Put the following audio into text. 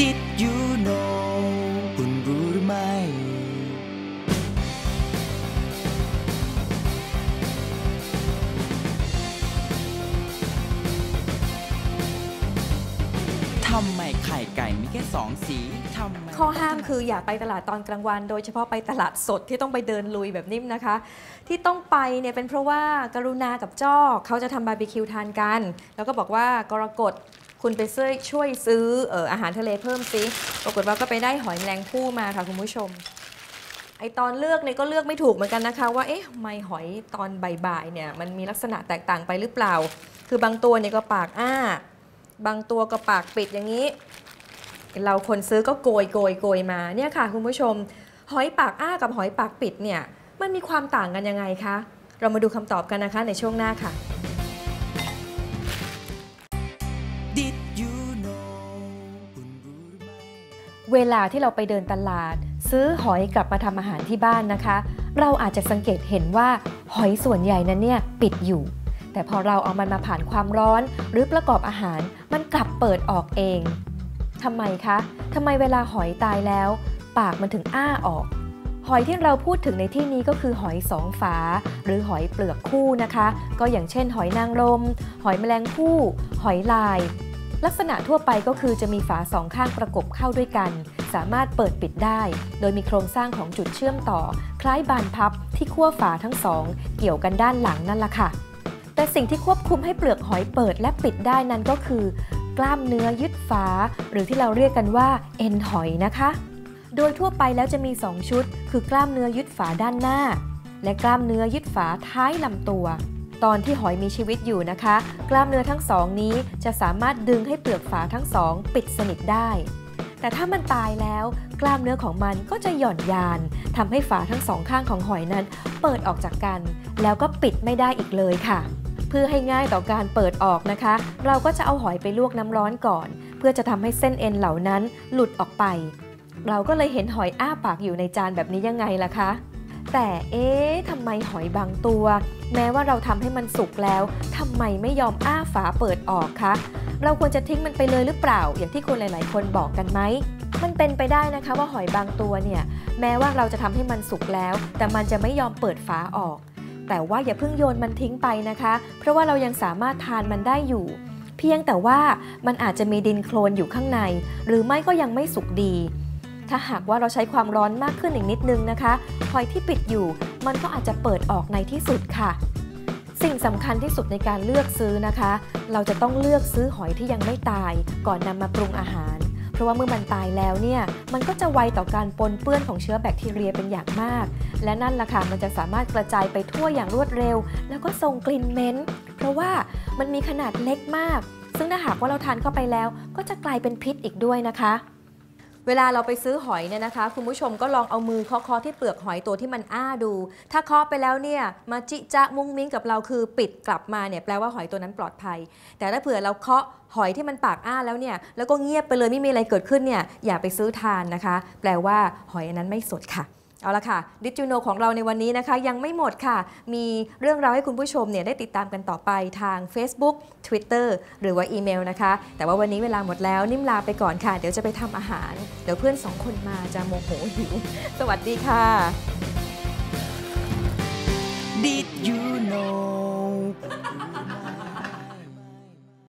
Did you know คุณรู้หรือไม่ ทำไมไข่ไก่มีแค่สองสีทำไม ข้อห้ามคืออย่าไปตลาดตอนกลางวัน โดยเฉพาะไปตลาดสดที่ต้องไปเดินลุยแบบนิ่มนะคะ ที่ต้องไปเนี่ยเป็นเพราะว่ากรุณากับจ้อกเขาจะทำบาร์บีคิวทานกัน แล้วก็บอกว่ากรกฎ คุณไปช่วยช่วยซื้ออออาหารทะเลเพิ่มซิปรากฏว่าก็ไปได้หอยแมลงภู่มาค่ะคุณผู้ชม ไอตอนเลือกเนี่ยก็เลือกไม่ถูกเหมือนกันนะคะ ว่าเอ๊ะทำไมหอยตอนบ่ายๆเนี่ยมันมีลักษณะแตกต่างไปหรือเปล่า คือบางตัวเนี่ยก็ปากอ้า บางตัวก็ปากปิดอย่างนี้ เราคนซื้อก็โกยโกยโกยมาเนี่ยค่ะคุณผู้ชม หอยปากอ้ากับหอยปากปิดเนี่ยมันมีความต่างกันยังไงคะ เรามาดูคำตอบกันนะคะในช่วงหน้าค่ะ เวลาที่เราไปเดินตลาด ซื้อหอยกลับมาทำอาหารที่บ้านนะคะ เราอาจจะสังเกตเห็นว่าหอยส่วนใหญ่นั้นเนี่ยปิดอยู่ แต่พอเราเอามันมาผ่านความร้อน หรือประกอบอาหารมันกลับเปิดออกเองทำไมคะทำไมเวลาหอยตายแล้ว ปากมันถึงอ้าออกหอยที่เราพูดถึงในที่นี้ก็คือหอยสองฝา หรือหอยเปลือกคู่นะคะ ก็อย่างเช่น หอยนางรม หอยแมลงภู่หอยลาย ลักษณะทั่วไปก็คือจะมีฝาสองข้างประกบเข้าด้วยกัน สามารถเปิดปิดได้ โดยมีโครงสร้างของจุดเชื่อมต่อ คล้ายบานพับที่ขั้วฝาทั้งสอง เกี่ยวกันด้านหลังนั่นละค่ะ แต่สิ่งที่ควบคุมให้เปลือกหอยเปิดและปิดได้นั้นก็คือ กล้ามเนื้อยึดฝา หรือที่เราเรียกกันว่าเอ็นหอยนะคะ โดยทั่วไปแล้วจะมี 2 ชุด คือกล้ามเนื้อยึดฝาด้านหน้า และกล้ามเนื้อยึดฝาท้ายลำตัว ตอนที่หอยมีชีวิตอยู่นะคะ กล้ามเนื้อทั้งสองนี้จะสามารถดึงให้เปลือกฝาทั้งสองปิดสนิทได้ แต่ถ้ามันตายแล้ว กล้ามเนื้อของมันก็จะหย่อนยานทำให้ฝาทั้งสองข้างของหอยนั้น เปิดออกจากกัน แล้วก็ปิดไม่ได้อีกเลยค่ะ เพื่อให้ง่ายต่อการเปิดออกนะคะ เราก็จะเอาหอยไปลวกน้ำร้อนก่อน เพื่อจะทำให้เส้นเอ็นเหล่านั้นหลุดออกไป เราก็เลยเห็นหอยอ้าปากอยู่ในจานแบบนี้ยังไงล่ะคะ แต่เอ๊ะทำไมหอยบางตัว แม้ว่าเราทำให้มันสุกแล้วทำไมไม่ยอมอ้าฝาเปิดออกคะ เราควรจะทิ้งมันไปเลยหรือเปล่า อย่างที่คนหลาย ๆ คนบอกกันไหมมันเป็นไปได้นะคะว่าหอยบางตัวเนี่ย แม้ว่าเราจะทำให้มันสุกแล้ว แต่มันจะไม่ยอมเปิดฝาออก แต่ว่าอย่าเพิ่งโยนมันทิ้งไปนะคะ เพราะว่าเรายังสามารถทานมันได้อยู่ เพียงแต่ว่ามันอาจจะมีดินโคลนอยู่ข้างใน หรือไม่ก็ยังไม่สุกดี ถ้าหากว่าเราใช้ความร้อนมากขึ้นอีกนิดนึงนะคะหอยที่ปิดอยู่ มันก็อาจจะเปิดออกในที่สุดค่ะ สิ่งสำคัญที่สุดในการเลือกซื้อนะคะ เราจะต้องเลือกซื้อหอยที่ยังไม่ตาย ก่อนนำมาปรุงอาหาร เพราะว่าเมื่อมันตายแล้วเนี่ย มันก็จะไวต่อการปนเปื้อนของเชื้อแบคทีเรียเป็นอย่างมาก และนั่นล่ะค่ะมันจะสามารถกระจายไปทั่วอย่างรวดเร็ว แล้วก็ส่งกลิ่นเหม็นเพราะว่ามันมีขนาดเล็กมาก ซึ่งถ้าหากว่าเราทานเข้าไปแล้ว ก็จะกลายเป็นพิษอีกด้วยนะคะ เวลาเราไปซื้อหอยเนี่ยนะคะ คุณผู้ชมก็ลองเอามือเคาะๆที่เปลือกหอยตัวที่มันอ้าดู ถ้าเคาะไปแล้วเนี่ยมาจิจะมุ้งมิ้งกับเราคือปิดกลับมาเนี่ยแปลว่าหอยตัวนั้นปลอดภัย แต่ถ้าเผื่อเราเคาะหอยที่มันปากอ้าแล้วเนี่ยแล้วก็เงียบไปเลยไม่มีอะไรเกิดขึ้นเนี่ยอย่าไปซื้อทานนะคะ แปลว่าหอยอันนั้นไม่สดค่ะ เอาละค่ะดิจูโนของเราในวันนี้นะคะ ยังไม่หมดค่ะ มีเรื่องราวให้คุณผู้ชมเนี่ยได้ติดตามกันต่อไปทาง Facebook Twitter หรือว่าอีเมลนะคะ แต่ว่าวันนี้เวลาหมดแล้วนิ่มลาไปก่อนค่ะ เดี๋ยวจะไปทำอาหาร เดี๋ยวเพื่อนสองคนมาจะโมโหหิว สวัสดีค่ะ Did you know